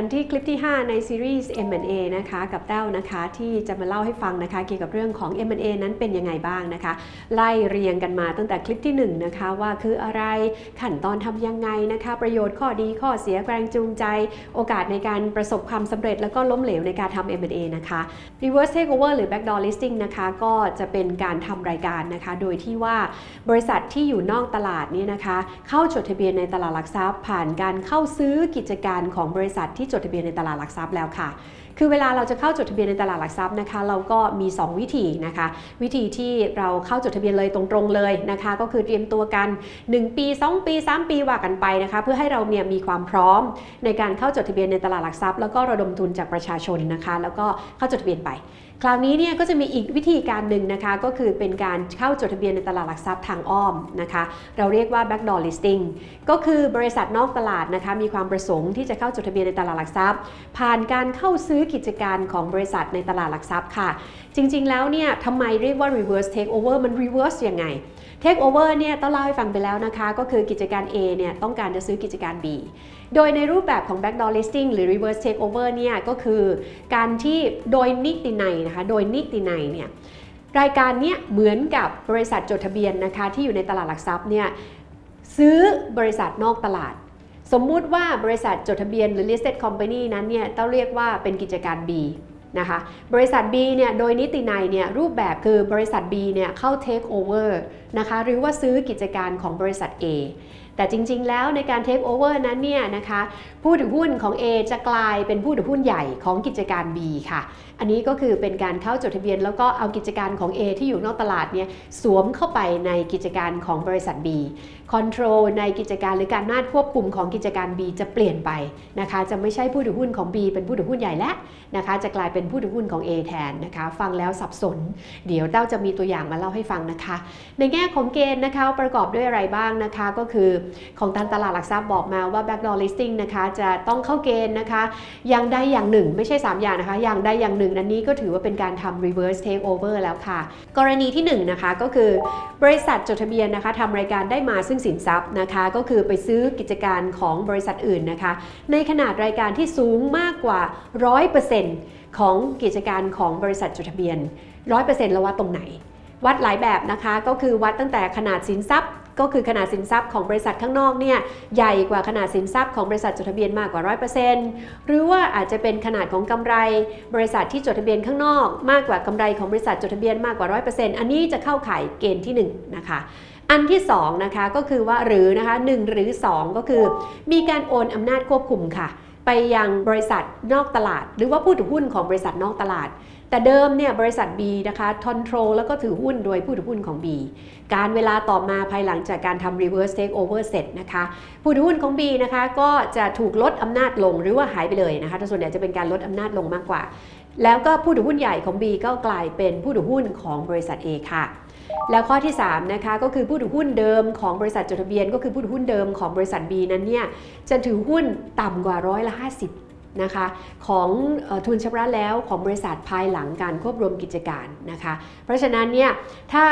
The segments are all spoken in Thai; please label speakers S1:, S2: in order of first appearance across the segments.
S1: กันที่คลิปที่ 5 ในซีรีส์ M&A นะคะกับแต้วนะคะที่จะมาเล่าให้ฟังนะคะเกี่ยวกับเรื่องของ M&A นั้นเป็นยังไงบ้างนะคะ ไล่เรียงกันมาตั้งแต่คลิปที่1นะคะว่าคืออะไรขั้นตอนทำยังไงนะคะ ประโยชน์ข้อดีข้อเสียแรงจูงใจ โอกาสในการประสบความสำเร็จแล้วก็ล้มเหลวในการทำ M&A นะคะ Reverse Takeover หรือ Backdoor Listing นะคะก็จะเป็นการทำรายการนะคะ โดยที่ว่าบริษัทที่อยู่นอกตลาดเนี่ยนะคะ เข้าจดทะเบียนในตลาดหลักทรัพย์ ผ่านการเข้าซื้อกิจการของบริษัทที่จดทะเบียนในตลาดหลักทรัพย์แล้วค่ะ คือเวลาเราจะเข้าจดทะเบียนในตลาดหลักทรัพย์นะคะ เราก็มี 2 วิธีนะคะ วิธีที่เราเข้าจดทะเบียนเลยตรงๆเลยนะคะ ก็คือเตรียมตัวกัน 1 ปี 2 ปี 3 ปีว่ากันไปนะคะ เพื่อให้เราเนี่ยมีความพร้อมในการเข้าจดทะเบียนในตลาดหลักทรัพย์ แล้วก็ระดมทุนจากประชาชนนะคะ แล้วก็เข้าจดทะเบียนไป คราวนี้เนี่ยก็จะมีอีกวิธีการหนึ่งนะคะก็คือเป็นการเข้าจดทะเบียนในตลาดหลักทรัพย์ทางอ้อมนะคะเราเรียกว่า backdoor listing ก็คือบริษัทนอกตลาดนะคะมีความประสงค์ที่จะเข้าจดทะเบียนในตลาดหลักทรัพย์ ผ่านการเข้าซื้อกิจการของบริษัทในตลาดหลักทรัพย์ค่ะ จริงๆแล้วเนี่ยทำไมเรียกว่า reverse takeover มัน reverse ยังไง take over เนี่ยต้องเล่าให้ฟังไปแล้วนะคะ ก็คือกิจการ A เนี่ยต้องการจะซื้อกิจการ B โดยในรูปแบบของ backdoor listing หรือ reverse takeover เนี่ยก็คือการที่โดยนิตินัยนะคะโดยนิตินัยเนี่ยรายการเนี้ยเหมือนกับบริษัทจดทะเบียนนะคะที่อยู่ในตลาดหลักทรัพย์เนี่ยซื้อบริษัทนอกตลาด สมมุติว่าบริษัทจดทะเบียนหรือ listed company นั้นเนี่ยต้องเรียกว่าเป็นกิจการ B นะคะบริษัท B เนี่ยโดยนิตินัยเนี่ยรูปแบบคือบริษัท B เนี่ยเข้า take over นะคะหรือว่าซื้อกิจการของบริษัท A แต่จริง ๆ แล้วในการเทคโอเวอร์นั้นเนี่ยนะคะผู้ถือหุ้นของ A จะกลายเป็นผู้ถือหุ้นใหญ่ของกิจการ B ค่ะ อันนี้ก็คือเป็นการเข้าจดทะเบียน แล้วก็เอากิจการของ A ที่อยู่นอกตลาดเนี่ยสวมเข้าไปในกิจการของบริษัท B คอนโทรลในกิจการหรือการนาดควบคุมของกิจการ B จะเปลี่ยนไปนะคะจะไม่ใช่ผู้ถือหุ้นของ B เป็นผู้ถือหุ้นใหญ่แล้วนะคะจะกลายเป็นผู้ถือหุ้นของ A แทนนะคะฟังแล้วสับสน เดี๋ยวเต้าจะมีตัวอย่างมาเล่าให้ฟังนะคะ ในแง่ของเกณฑ์นะคะประกอบด้วยอะไรบ้างนะคะก็คือของทางตลาดหลักทรัพย์บอกมาว่า backdoor listing นะคะจะต้องเข้าเกณฑ์นะคะอย่างใดอย่างหนึ่ง ไม่ใช่ 3 อย่างนะคะ อย่างใดอย่างหนึ่งอันนี้ก็ถือว่าเป็นการทำ reverse takeover แล้วค่ะ กรณีที่1นงนะคะก็คือบริษัทจดทะเบียนนะคะทำรายการได้มาซึ่งสินทรัพย์นะคะ ก็คือไปซื้อกิจการของบริษัทอื่นนะคะ ในขนาดรายการที่สูงมากกว่า 100%ของกิจการของบริษัทจดทะเบียน 100%แล้วว่าตรงไหน วัดหลายแบบนะคะก็คือวัดตั้งแต่ขนาดสินทรัพย์ก็คือขนาดสินทรัพย์ของบริษัทข้างนอกเนี่ยใหญ่กว่าขนาดสินทรัพย์ของบริษัทจดทะเบียนมากกว่า 100%หรือว่าอาจจะเป็นขนาดของกำไร บริษัทที่จดทะเบียนข้างนอก มากกว่ากำไรของบริษัทจดทะเบียนมากกว่า 100%อันนี้จะเข้าข่ายเกณฑ์ที่1นะคะ อันที่2นะคะก็คือว่าหรือนะคะ1หรือ 2 ก็คือ มีการโอนอำนาจควบคุมค่ะ ไปยังบริษัทนอกตลาด หรือว่าผู้ถือหุ้นของบริษัทนอกตลาด แต่เดิมเนี่ยบริษัท B นะคะคอนโทรลแล้วก็ถือหุ้นโดยผู้ถือหุ้นของ B การเวลาต่อมาภายหลังจากการทำ reverse takeover เสร็จนะคะผู้ถือหุ้นของ B นะคะก็จะถูกลดอำนาจลงหรือว่าหายไปเลยนะคะแต่ส่วนใหญ่จะเป็นการลดอำนาจลงมากกว่า แล้วก็ผู้ถือหุ้นใหญ่ของ B ก็กลายเป็นผู้ถือหุ้นของบริษัท A ค่ะ แล้วข้อที่3นะคะก็คือผู้ถือหุ้นเดิมของบริษัทจดทะเบียน ก็คือผู้ถือหุ้นเดิมของบริษัท B นั้นเนี่ยจะถือหุ้นต่ำกว่าร้อยละ50นะคะของอทุนชำระแล้วของบริษัทภายหลังการควบรวมกิจการนะคะ เพราะฉะนั้นเนี่ยถ้า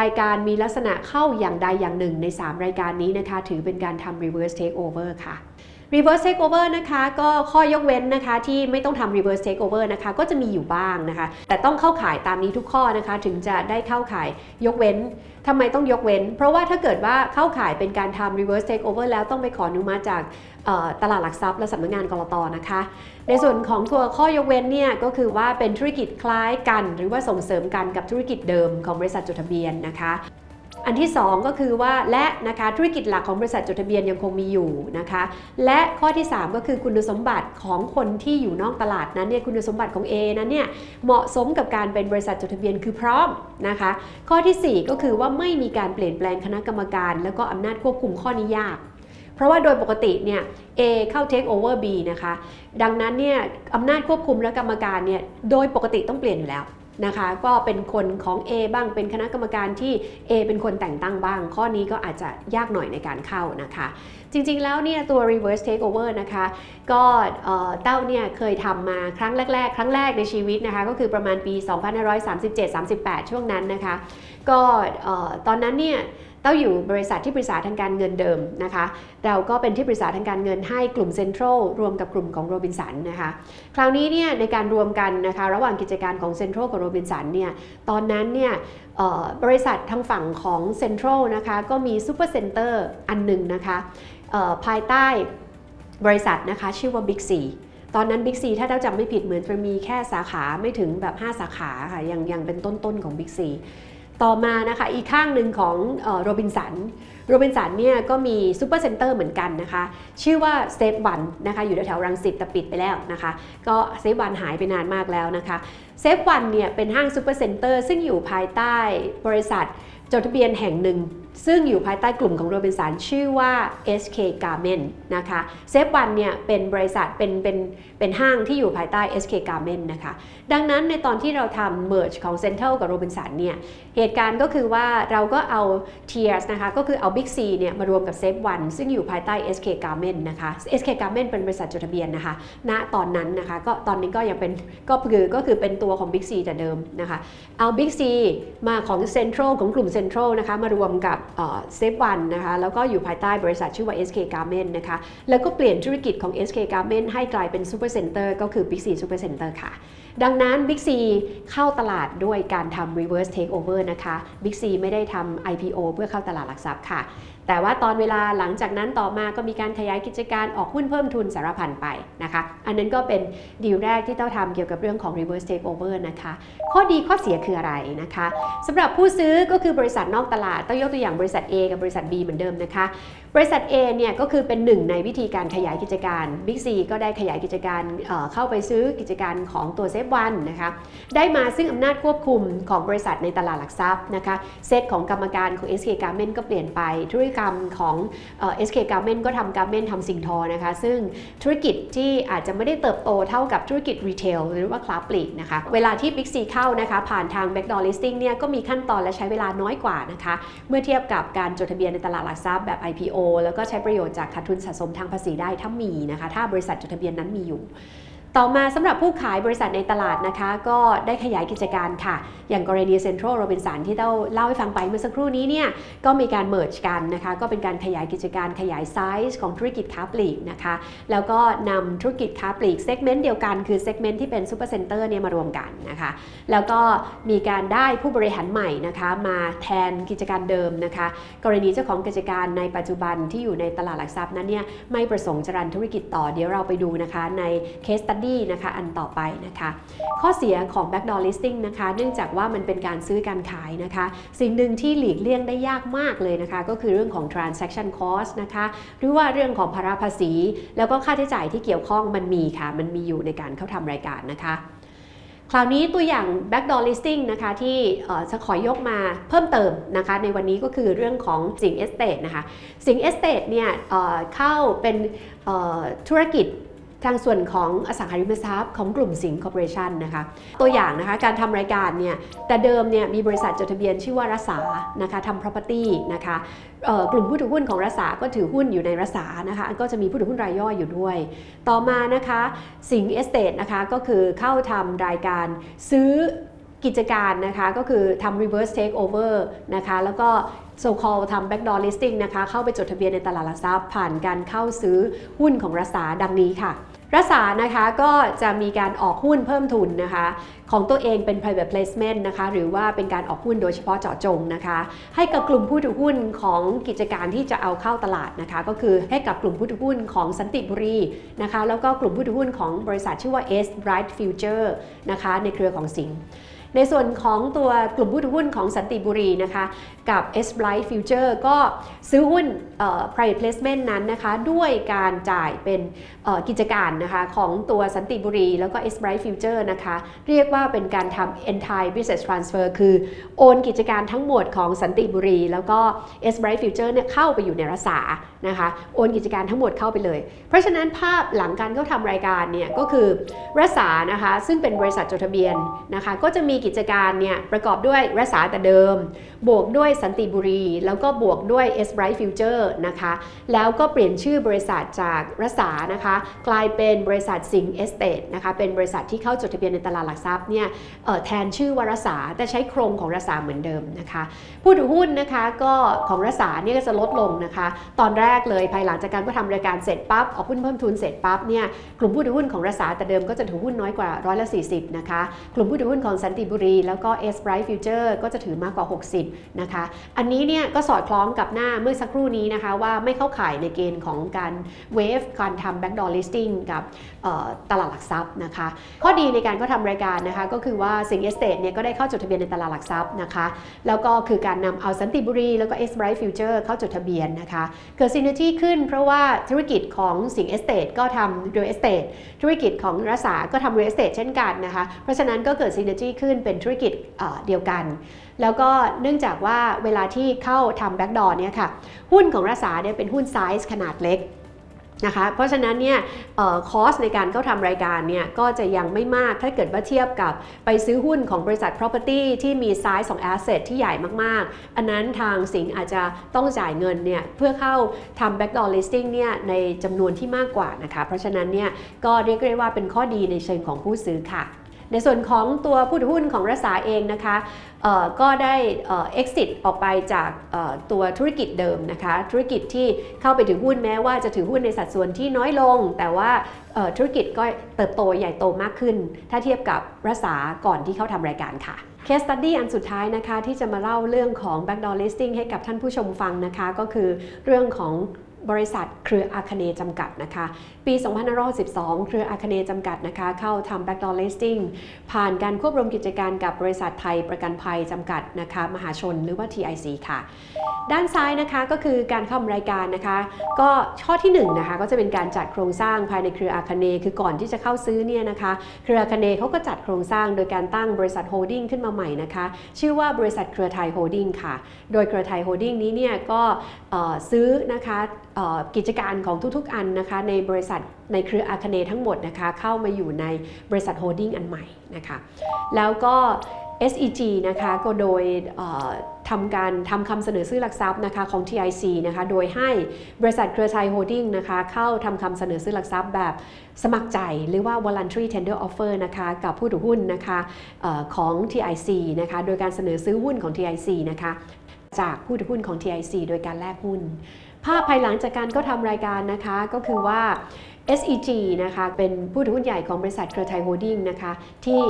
S1: รายการมีลักษณะเข้าอย่างใดอย่างหนึ่งใน 3 รายการนี้นะคะ ถือเป็นการทำ reverse takeover ค่ะ reverse takeover นะคะก็ข้อยกเว้นนะคะที่ไม่ต้องทำ reverse takeover นะคะก็จะมีอยู่บ้างนะคะ แต่ต้องเข้าข่ายตามนี้ทุกข้อนะคะ ถึงจะได้เข้าข่ายยกเว้นทำไมต้องยกเว้น เพราะว่าถ้าเกิดว่าเข้าข่ายเป็นการทำ reverse takeover แล้วต้องไปขออนุมัติจากตลาดหลักทรัพย์และสำนักงานกรตนะคะ ในส่วนของตัวข้อยกเว้นเนี่ยก็คือว่าเป็นธุรกิจคล้ายกัน หรือว่าส่งเสริมกันกับธุรกิจเดิมของบริษัทจดทะเบียนนะคะ อันที่ 2 ก็คือว่าและนะคะธุรกิจหลักของบริษัทจดทะเบียนยังคงมีอยู่นะคะ และข้อที่ 3 ก็คือคุณสมบัติของคนที่อยู่นอกตลาดนั้นเนี่ยคุณสมบัติของ A นั้นเนี่ยเหมาะสมกับการเป็นบริษัทจดทะเบียนคือพร้อมนะคะ ข้อทีสี่4 ก็คือว่าไม่มีการเปลี่ยนแปลงคณะกรรมการ แล้วก็อำนาจควบคุมข้อนี้ยากเพราะว่าโดยปกติเนี่ย A เข้า take over B นะคะ ดังนั้นเนี่ยอำนาจควบคุมและกรรมการเนี่ยโดยปกติต้องเปลี่ยนอยู่แล้ว นะคะ ก็เป็นคนของ A บ้างเป็นคณะกรรมการที่ A เป็นคนแต่งตั้งบ้าง ข้อนี้ก็อาจจะยากหน่อยในการเข้านะคะ จริงๆแล้วเนี่ยตัว reverse takeover นะคะ ก็เต้าเนี่ยเคยทำมาครั้งแรก ๆ ครั้งแรกในชีวิตนะคะ ก็คือประมาณปี 2537-38 ช่วงนั้นนะคะ ก็ตอนนั้นเนี่ย ต้าอยู่บริษัทที่ปรึกษาทางการเงินเดิมนะคะ เราก็เป็นที่ปรึกษาทางการเงินให้กลุ่มเซ็นทรัลรวมกับกลุ่มของโรบินสันนะคะ คราวนี้เนี่ยในการรวมกันนะคะระหว่างกิจการของเซ็นทรัลกับโรบินสันเนี่ยตอนนั้นเนี่ยบริษัททางฝั่งของเซ็นทรัลนะคะก็มีซูเปอร์เซ็นเตอร์อันหนึ่งนะคะภายใต้บริษัทนะคะชื่อว่า Big C ตอนนั้น Big C ถ้าเราจำไม่ผิดเหมือนจะมีแค่สาขาไม่ถึงแบบ 5 สาขาค่ะยังยังเป็นต้นๆของ Big C ต่อมานะคะอีกข้างหนึ่งของโรบินสันโรบินสันเนี่ยก็มีซูเปอร์เซ็นเตอร์เหมือนกันนะคะ ชื่อว่าเซฟวันนะคะอยู่แถวรังสิตแต่ปิดไปแล้วนะคะ ก็เซฟวันหายไปนานมากแล้วนะคะเซฟวันเนี่ยเป็นห้างซูเปอร์เซ็นเตอร์ซึ่งอยู่ภายใต้บริษัทจดทะเบียนแห่งหนึ่ง ซึ่งอยู่ภายใต้กลุ่มของโรบินสันชื่อว่า SK Garment นะคะเซฟวันเนี่ยเป็นบริษัทเป็นเป็นเป็นห้างที่อยู่ภายใต้ SK Garment นะคะดังนั้นในตอนที่เราทำ merge ของ Central กับ Robinson เนี่ยเหตุการณ์ก็คือว่าเราก็เอา Tiers นะคะก็คือเอา Big C เนี่ยมารวมกับ Safe One ซึ่งอยู่ภายใต้ SK Garment นะคะ SK Garment เป็นบริษัทจดทะเบียนนะคะณตอนนั้นนะคะก็ตอนนี้ก็ยังเป็นก็คือก็คือเป็นตัวของ Big C แต่เดิมนะคะเอา Big C มาของ Central ของกลุ่ม Central นะคะมารวมกับเซฟวันนะคะแล้วก็อยู่ภายใต้บริษัทชื่อว่า SK Garment นะคะแล้วก็เปลี่ยนธุรกิจของ SK Garment ให้กลายเป็นซูเปอร์เซ็นเตอร์ก็คือ Big C Super Center ค่ะ ดังนั้น Big C เข้าตลาดด้วยการทำ reverse takeover นะคะ Big C ไม่ได้ทำ IPO เพื่อเข้าตลาดหลักทรัพย์ค่ะ แต่ว่าตอนเวลาหลังจากนั้นต่อมาก็มีการขยายกิจการออกหุ้นเพิ่มทุนสารพันไปนะคะ อันนั้นก็เป็นดีลแรกที่เต้าทำเกี่ยวกับเรื่องของ reverse takeover นะคะ ข้อดีข้อเสียคืออะไรนะคะสำหรับผู้ซื้อก็คือบริษัทนอกตลาด ต้องยกตัวอย่างบริษัท A กับบริษัท B เหมือนเดิมนะคะ บริษัท A เนี่ยก็คือเป็นหนึ่งในวิธีการขยายกิจการ Big C ก็ได้ขยายกิจการเเข้าไปซื้อกิจการของตัวเซฟวันนะคะได้มาซึ่งอำนาจควบคุมของบริษัทในตลาดหลักทรัพย์นะคะเซตของกรรมการของ SK Garment ก็เปลี่ยนไปธุรกรรมของเอ่อ SK Garment ก็ทำ Garment ทำสิ่งทอนะคะ ซึ่งธุรกิจที่อาจจะไม่ได้เติบโตเท่ากับธุรกิจรีเทลหรือว่าคลาสปลีกนะคะ เวลาที่ Big C เข้านะคะ ผ่านทาง backdoor listing เนี่ยก็มีขั้นตอนและใช้เวลาน้อยกว่านะคะ เมื่อเทียบกับการจดทะเบียนในตลาดหลักทรัพย์แบบ IPO แล้วก็ใช้ประโยชน์จากขาดทุนสะสมทางภาษีได้ถ้ามีนะคะ ถ้าบริษัทจดทะเบียนนั้นมีอยู่ ต่อมาสำหรับผู้ขายบริษัทในตลาดนะคะ ก็ได้ขยายกิจการค่ะ อย่างกรณีเซ็นทรัลโรบินสันที่เราเล่าให้ฟังไปเมื่อสักครู่นี้เนี่ยก็มีการเมิร์จกันนะคะ ก็เป็นการขยายกิจการขยายไซส์ของธุรกิจค้าปลีกนะคะ แล้วก็นำธุรกิจค้าปลีกเซกเมนต์เดียวกันคือเซกเมนต์ที่เป็นซูเปอร์เซ็นเตอร์เนี่ยมารวมกันนะคะ แล้วก็มีการได้ผู้บริหารใหม่นะคะมาแทนกิจการเดิมนะคะ กรณีเจ้าของกิจการในปัจจุบันที่อยู่ในตลาดหลักทรัพย์นั้นเนี่ยไม่ประสงค์จะรันธุรกิจต่อเดี๋ยวเราไปดูนะคะใน case study นะคะอันต่อไปนะคะ ข้อเสียของ backdoor listing นะคะ เนื่องจากว่ามันเป็นการซื้อการขายนะคะ สิ่งหนึ่งที่หลีกเลี่ยงได้ยากมากเลยนะคะ ก็คือเรื่องของ transaction cost นะคะ หรือว่าเรื่องของภาระภาษี แล้วก็ค่าใช้จ่ายที่เกี่ยวข้องมันมีค่ะ มันมีอยู่ในการเข้าทำรายการนะคะคราวนี้ตัวอย่าง backdoor listing นะคะที่จะขอยกมาเพิ่มเติมนะคะในวันนี้ก็คือเรื่องของสิงเอสเตทนะคะสิงเอสเตทเนี่ยเข้าเป็นธุรกิจ ทางส่วนของอสังหาริมทรัพย์ของกลุ่มสิงห์คอร์ปอเรชันนะคะ ตัวอย่างนะคะการทำรายการเนี่ย แต่เดิมเนี่ยมีบริษัทจดทะเบียนชื่อว่ารัสานะคะทำ property นะคะกลุ่มผู้ถือหุ้นของรัสาก็ถือหุ้นอยู่ในรัสานะคะ ก็จะมีผู้ถือหุ้นรายย่อยอยู่ด้วย ต่อมานะคะสิงห์เอสเตทนะคะก็คือเข้าทำรายการซื้อ กิจการนะคะก็คือทำ reverse takeover นะคะแล้วก็ so call ทำ backdoor listing นะคะเข้าไปจดทะเบียนในตลาดหลักทรัพย์ผ่านการเข้าซื้อหุ้นของรัสาดังนี้ค่ะรัสานะคะก็จะมีการออกหุ้นเพิ่มทุนนะคะ ของตัวเองเป็น private placement นะคะ หรือว่าเป็นการออกหุ้นโดยเฉพาะเจาะจงนะคะ ให้กับกลุ่มผู้ถือหุ้นของกิจการที่จะเอาเข้าตลาดนะคะ ก็คือให้กับกลุ่มผู้ถือหุ้นของสันติบุรีนะคะ แล้วก็กลุ่มผู้ถือหุ้นของบริษัทชื่อว่า S Bright Future นะคะ ในเครือของสิงห์ ในส่วนของตัวกลุ่มผู้ถือหุ้นของสันติบุรีนะคะ กับ S Bright Future ก็ซื้อหุ้น private placement นั้นนะคะด้วยการจ่ายเป็นกิจการนะคะของตัวสันติบุรี แล้วก็ S Bright Future นะคะ เรียกว่าเป็นการทำ entire business transfer คือโอนกิจการทั้งหมดของสันติบุรี แล้วก็ S Bright Future เนี่ยเข้าไปอยู่ในรัสานะคะโอนกิจการทั้งหมดเข้าไปเลย เพราะฉะนั้นภาพหลังการเข้าทำรายการเนี่ยก็คือรัสานะคะซึ่งเป็นบริษัทจดทะเบียนนะคะก็จะมีีกิจการเนี่ยประกอบด้วยรักษาแต่เดิม บวกด้วยสันติบุรี แล้วก็บวกด้วย S Bright Future นะคะ แล้วก็เปลี่ยนชื่อบริษัทจากรักษานะคะ กลายเป็นบริษัทสิงห์เอสเตทนะคะเป็นบริษัทที่เข้าจดทะเบียนในตลาดหลักทรัพย์เนี่ยแทนชื่อวารักษาแต่ใช้โครงของรักษาเหมือนเดิมนะคะผู้ถือหุ้นนะคะก็ของรักษาเนี่ยก็จะลดลงนะคะ ตอนแรกเลยภายหลังจากการก็ทำรายการเสร็จปั๊บออกหุ้นเพิ่มทุนเสร็จปั๊บเนี่ยกลุ่มผู้ถือหุ้นของรักษาแต่เดิมก็จะถือหุ้นน้อยกว่าร้อยละ40นะคะกลุ่มผู้ถือหุ้นของสันติบุรี แล้วก็ S Bright Future ก็จะถือมากกว่า 60 นะคะ อันนี้เนี่ยก็สอดคล้องกับหน้าเมื่อสักครู่นี้นะคะว่าไม่เข้าข่ายในเกณฑ์ของการเวฟการทำ backdoor listing กับตลาดหลักทรัพย์นะคะ ข้อดีในการก็ทำรายการนะคะก็คือว่าสิงเอสเตทเนี่ยก็ได้เข้าจดทะเบียนในตลาดหลักทรัพย์นะคะแล้วก็คือการนำเอาสันติบุรีแล้วก็ S Bright Future เข้าจดทะเบียนนะคะเกิดซินเนจี้ขึ้นเพราะว่าธุรกิจของสิงเอสเตทก็ทำ real estate ธุรกิจของรัษาก็ทำ real estate เช่นกันนะคะ เพราะฉะนั้นก็เกิดซินเนจี้ขึ้นเป็นธุรกิจเดียวกัน แล้วก็เนื่องจากว่าเวลาที่เข้าทำแบ็กดอร์เนี่ยค่ะหุ้นของรัษาเนี่ยเป็นหุ้นไซส์ขนาดเล็กนะคะเพราะฉะนั้นเนี่ยคอสในการเข้าทำรายการเนี่ยก็จะยังไม่มากถ้าเกิดว่าเทียบกับไปซื้อหุ้นของบริษัท property ที่มีไซส์ของ asset ที่ใหญ่มากๆ อันนั้นทางสิงอาจจะต้องจ่ายเงินเนี่ยเพื่อเข้าทำ backdoor listing เนี่ยในจำนวนที่มากกว่านะคะเพราะฉะนั้นเนี่ยก็เรียกได้ว่าเป็นข้อดีในเชิงของผู้ซื้อค่ะ ในส่วนของตัวผู้ถือหุ้นของรัษาเองนะคะก็ได้ออ exit ออกไปจากตัวธุรกิจเดิมนะคะธุรกิจที่เข้าไปถือหุ้นแม้ว่าจะถือหุ้นในสัดส่วนที่น้อยลง แต่ว่าธุรกิจก็เติบโตใหญ่โตมากขึ้น ถ้าเทียบกับรัษาก่อนที่เข้าทำรายการค่ะ Case study อันสุดท้ายนะคะที่จะมาเล่าเรื่องของ backdoor listing ให้กับท่านผู้ชมฟังนะคะ ก็คือเรื่องของ บริษัทเครืออาคเนจำกัดนะคะ ปี 2512 เครืออาคเนจำกัดนะคะ เข้าทำ backdoor listing ผ่านการควบรวมกิจการกับบริษัทไทยประกันภัยจำกัดนะคะ มหาชนหรือว่า TIC ค่ะ ด้านซ้ายนะคะก็คือการเข้ารายการนะคะ ก็ข้อที่1นงนะคะก็จะเป็นการจัดโครงสร้างภายในเครืออาคเนคือก่อนที่จะเข้าซื้อเนี่ยนะคะ เครืออาคเนเขาก็จัดโครงสร้างโดยการตั้งบริษัทโฮลดิ้งขึ้นมาใหม่นะคะ ชื่อว่าบริษัทเครือไทยโฮลดิ้งค่ะ โดยเครือไทยโฮลดิ้งนี้เนี่ยก็ซื้อนะคะกิจการของทุกๆอันนะคะในบริษัทในเครืออาคเนทั้งหมดนะคะเข้ามาอยู่ในบริษัทโฮลดิ้งอันใหม่นะคะแล้วก็ SEG นะคะก็โดยทำการทำคำเสนอซื้อหลักทรัพย์นะคะของ TIC นะคะโดยให้บริษัทเครือไทยโฮลดิ้งนะคะเข้าทำคำเสนอซื้อหลักทรัพย์แบบสมัครใจหรือว่า voluntary tender offer นะคะกับผู้ถือหุ้นนะคะออของ TIC นะคะโดยการเสนอซื้อหุ้นของ TIC นะคะจากผู้ถือหุ้นของ TIC โดยการแลกหุ้น ภาพภายหลังจากการก็ทำรายการนะคะก็คือว่า SEG นะคะเป็นผู้ถือหุ้นใหญ่ของบริษัทเครือไทยโฮลดิ้งนะคะที่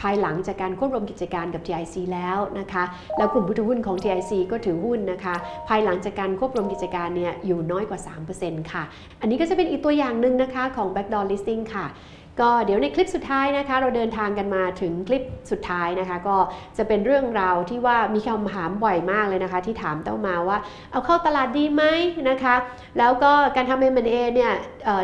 S1: ภายหลังจากการควบรวมกิจการกับ TIC แล้วนะคะแล้วกลุ่มผู้ถือหุ้นของ TIC ก็ถือหุ้นนะคะภายหลังจากการควบรวมกิจการเนี่ยอยู่น้อยกว่า 3%ค่ะ อันนี้ก็จะเป็นอีกตัวอย่างหนึ่งนะคะของ backdoor listing ค่ะ ก็เดี๋ยวในคลิปสุดท้ายนะคะ เราเดินทางกันมาถึงคลิปสุดท้ายนะคะ ก็จะเป็นเรื่องราวที่ว่ามีคำถามบ่อยมากเลยนะคะ ที่ถามเต้ามาว่า เอาเข้าตลาดดีไหมนะคะ แล้วก็การทำ M&A เนี่ย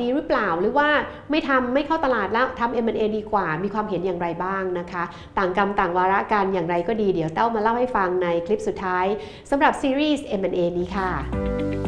S1: ดีหรือเปล่าหรือว่าไม่ทำไม่เข้าตลาดแล้วทำ M&A ดีกว่า มีความเห็นอย่างไรบ้างนะคะ ต่างกรรมต่างวาระกันอย่างไรก็ดีเดี๋ยวเต้ามาเล่าให้ฟังในคลิปสุดท้ายสำหรับซีรีส์ M&A นี้ค่ะ